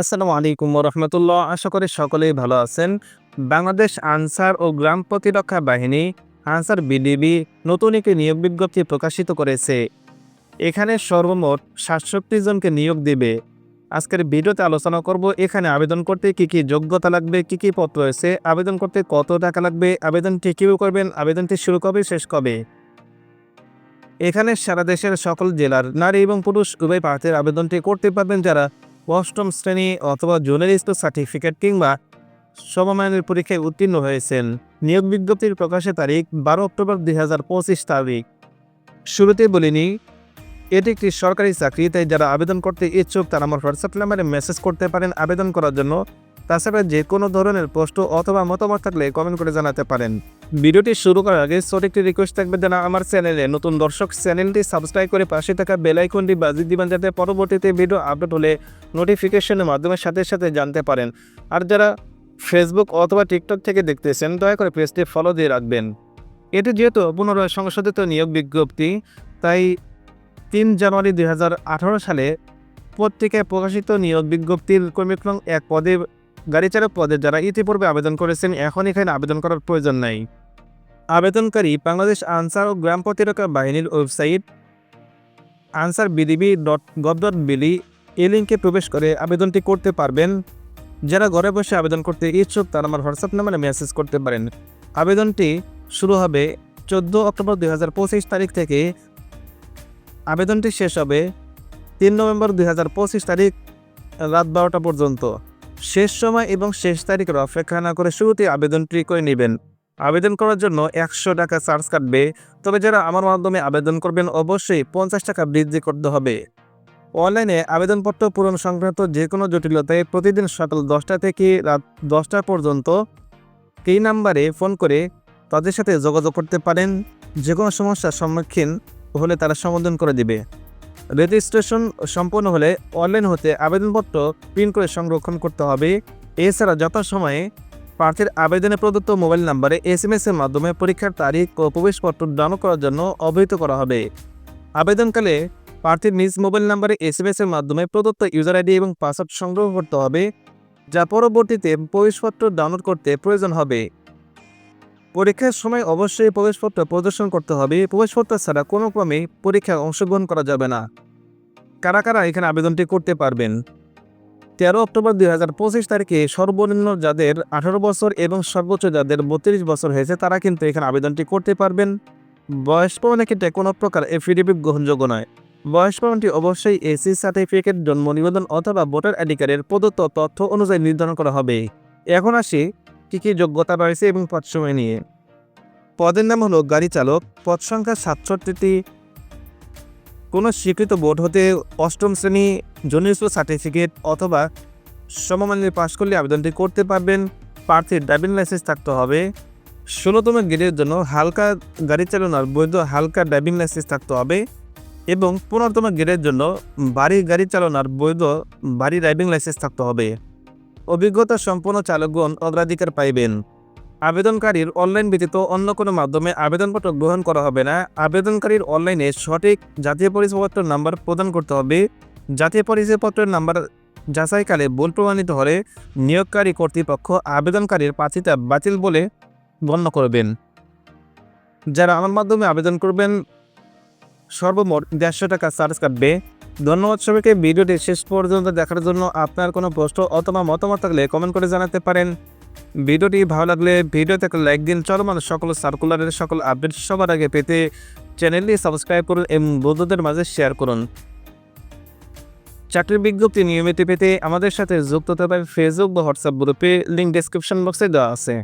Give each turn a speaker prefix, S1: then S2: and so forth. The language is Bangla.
S1: আসসালামু আলাইকুম রহমতুল্লাহ আশা করি সকলেই ভালো আছেন। বাংলাদেশ আনসার ও গ্রাম প্রতিরক্ষা বাহিনী, আনসার বিডিবি নতুন একটি নিয়োগ বিজ্ঞপ্তি প্রকাশিত করেছে। এখানে সর্বমোট সাতষট্টি জনকে নিয়োগ দিবে। আজকের ভিডিওতে আলোচনা করব এখানে আবেদন করতে কি কি যোগ্যতা লাগবে, কি কি পদ রয়েছে, আবেদন করতে কত টাকা লাগবে, আবেদনটি কীভাবে করবেন, আবেদনটি শুরু কবে, শেষ কবে? এখানে সারা দেশের সকল জেলার নারী এবং পুরুষ উভয় প্রার্থীর আবেদনটি করতে পারবেন যারা অষ্টম শ্রেণি অথবা জুনিয়র সার্টিফিকেট কিংবা সমমানের পরীক্ষায় উত্তীর্ণ হয়েছেন। নিয়োগ বিজ্ঞপ্তির প্রকাশের তারিখ বারো অক্টোবর দুই হাজার পঁচিশ তারিখ। শুরুতে বলিনি, এটি একটি সরকারি চাকরি, তাই যারা আবেদন করতে ইচ্ছুক তারা আমার হোয়াটসঅ্যাপ নাম্বারে মেসেজ করতে পারেন। আবেদন করার জন্য তাছাড়া যে কোনো ধরনের প্রশ্ন অথবা মতামত থাকলে কমেন্ট করে জানাতে পারেন। ভিডিওটি শুরু করার আগে একটি রিকোয়েস্ট থাকবে যেন আমার চ্যানেলে নতুন দর্শক চ্যানেলটি সাবস্ক্রাইব করে পাশে থাকা বেল আইকনটি বাজিয়ে দিবেন যাতে পরবর্তীতে ভিডিও আপলোড হলে নোটিফিকেশনের মাধ্যমে সাথে সাথে জানতে পারেন। আর যারা ফেসবুক অথবা টিকটক থেকে দেখতেছেন, দয়া করে পেজটি ফলো দিয়ে রাখবেন। এটি যেহেতু পুনরায় সংশোধিত নিয়োগ বিজ্ঞপ্তি, তাই তিন জানুয়ারি দুই হাজার আঠারো সালে পত্রিকায় প্রকাশিত নিয়োগ বিজ্ঞপ্তির কর্মীক্রম এক পদে গাড়ি চালক পদে যারা ইতিপূর্বে আবেদন করেছেন, এখন এখানে আবেদন করার প্রয়োজন নাই। আবেদনকারী বাংলাদেশ আনসার ও গ্রাম প্রতিরক্ষা বাহিনীর website Ansar VDP dot gov dot BD এই লিঙ্কে প্রবেশ করে আবেদনটি করতে পারবেন। যারা ঘরে বসে আবেদন করতে ইচ্ছুক, তারা আমার হোয়াটসঅ্যাপ নাম্বারে মেসেজ করতে পারেন। আবেদনটি শুরু হবে চোদ্দ অক্টোবর দু হাজার পঁচিশ তারিখ থেকে। আবেদনটি শেষ হবে তিন নভেম্বর দুই হাজার পঁচিশ তারিখ রাত বারোটা পর্যন্ত। শেষ সময় এবং শেষ তারিখের অপেক্ষা না করে শুরুতে আবেদনটি করে নেবেন। আবেদন করার জন্য একশো টাকা চার্জ কাটবে। তবে যারা আমার মাধ্যমে আবেদন করবেন, অবশ্যই পঞ্চাশ টাকা বৃদ্ধি করতে হবে। অনলাইনে আবেদনপত্র পূরণ সংক্রান্ত যে কোনো জটিলতায় প্রতিদিন সকাল দশটা থেকে রাত দশটা পর্যন্ত এই নাম্বারে ফোন করে তাদের সাথে যোগাযোগ করতে পারেন। যে কোনো সমস্যার সম্মুখীন হলে তারা সমাধান করে দিবে। রেজিস্ট্রেশন সম্পন্ন হলে অনলাইন হতে আবেদনপত্র প্রিন্ট করে সংরক্ষণ করতে হবে। এছাড়া যথাসময়ে প্রার্থীর আবেদনে প্রদত্ত মোবাইল নাম্বারে এস এম এর মাধ্যমে পরীক্ষার তারিখ ও প্রবেশপত্র ডাউনলোড করার জন্য অবহিত করা হবে। আবেদনকালে প্রার্থীর নিজ মোবাইল নাম্বারে এস এম এর মাধ্যমে প্রদত্ত ইউজার আইডি এবং পাসওয়ার্ড সংগ্রহ করতে হবে, যা পরবর্তীতে প্রবেশপত্র ডাউনলোড করতে প্রয়োজন হবে। পরীক্ষার সময় অবশ্যই প্রবেশপত্র প্রদর্শন করতে হবে। প্রবেশপত্র ছাড়া কোনো ক্রমে পরীক্ষায় অংশগ্রহণ করা যাবে না। কারা কারা এখানে আবেদনটি করতে পারবেন? তেরো অক্টোবর দুই হাজার পঁচিশ তারিখে সর্বনিম্ন যাদের আঠারো বছর এবং সর্বোচ্চ যাদের বত্রিশ বছর হয়েছে, তারা কিন্তু এখানে আবেদনটি করতে পারবেন। বয়স প্রমাণের ক্ষেত্রে কোনো প্রকার এফিডেভিট গ্রহণযোগ্য নয়। বয়স প্রমাণটি অবশ্যই এসি সার্টিফিকেট জন্ম নিবেদন অথবা ভোটার আইডি কার্ডের প্রদত্ত তথ্য অনুযায়ী নির্ধারণ করা হবে। এখন আসি কী কী যোগ্যতা রয়েছে এবং পদ সময় নিয়ে। পদের নাম হলো গাড়ি চালক, পদ সংখ্যা সাতষট্টিটি। কোনো স্বীকৃত বোর্ড হতে অষ্টম শ্রেণি, জুনিয়র সার্টিফিকেট অথবা সমমানের পাশ করলে আবেদনটি করতে পারবেন। প্রার্থীর ড্রাইভিং লাইসেন্স থাকতে হবে। ষোলোতম গ্রেডের জন্য হালকা গাড়ি চালানোর বৈধ হালকা ড্রাইভিং লাইসেন্স থাকতে হবে। এবং পনেরোতম গ্রেডের জন্য বাড়ি গাড়ি চালানোর বৈধ বাড়ি ড্রাইভিং লাইসেন্স থাকতে হবে। অভিজ্ঞতা সম্পন্ন চালকগণ অগ্রাধিকার পাইবেন। আবেদনকারীর অনলাইন ব্যতীত অন্য কোনো মাধ্যমে আবেদনপত্র গ্রহণ করা হবে না। আবেদনকারীর অনলাইনে সঠিক জাতীয় পরিচয়পত্রের নাম্বার প্রদান করতে হবে। জাতীয় পরিচয়পত্রের নাম্বার যাচাইকালে ভুল প্রমাণিত হলে নিয়োগকারী কর্তৃপক্ষ আবেদনকারীর প্রার্থিতা বাতিল বলে গণ্য করবেন। যারা আমার মাধ্যমে আবেদন করবেন, সর্বমোট দেড়শো টাকা চার্জ কাটবে। ধন্যবাদ সবাইকে। ভিডিওটি শেষ পর্যন্ত দেখার জন্য আপনার কোনো প্রশ্ন অথবা মতামত থাকলে কমেন্ট করে জানাতে পারেন। ভিডিওটি ভালো লাগলে ভিডিওতে একটা লাইক দিন। চলমান সকল সার্কুলারের সকল আপডেট সবার আগে পেতে চ্যানেলটি সাবস্ক্রাইব করুন এবং বন্ধুদের মাঝে শেয়ার করুন। চাকরির বিজ্ঞপ্তি নিয়মিত পেতে আমাদের সাথে যুক্ত হতে পারেন ফেসবুক বা হোয়াটসঅ্যাপ গ্রুপে লিঙ্ক ডেসক্রিপশন বক্সে দেওয়া আছে।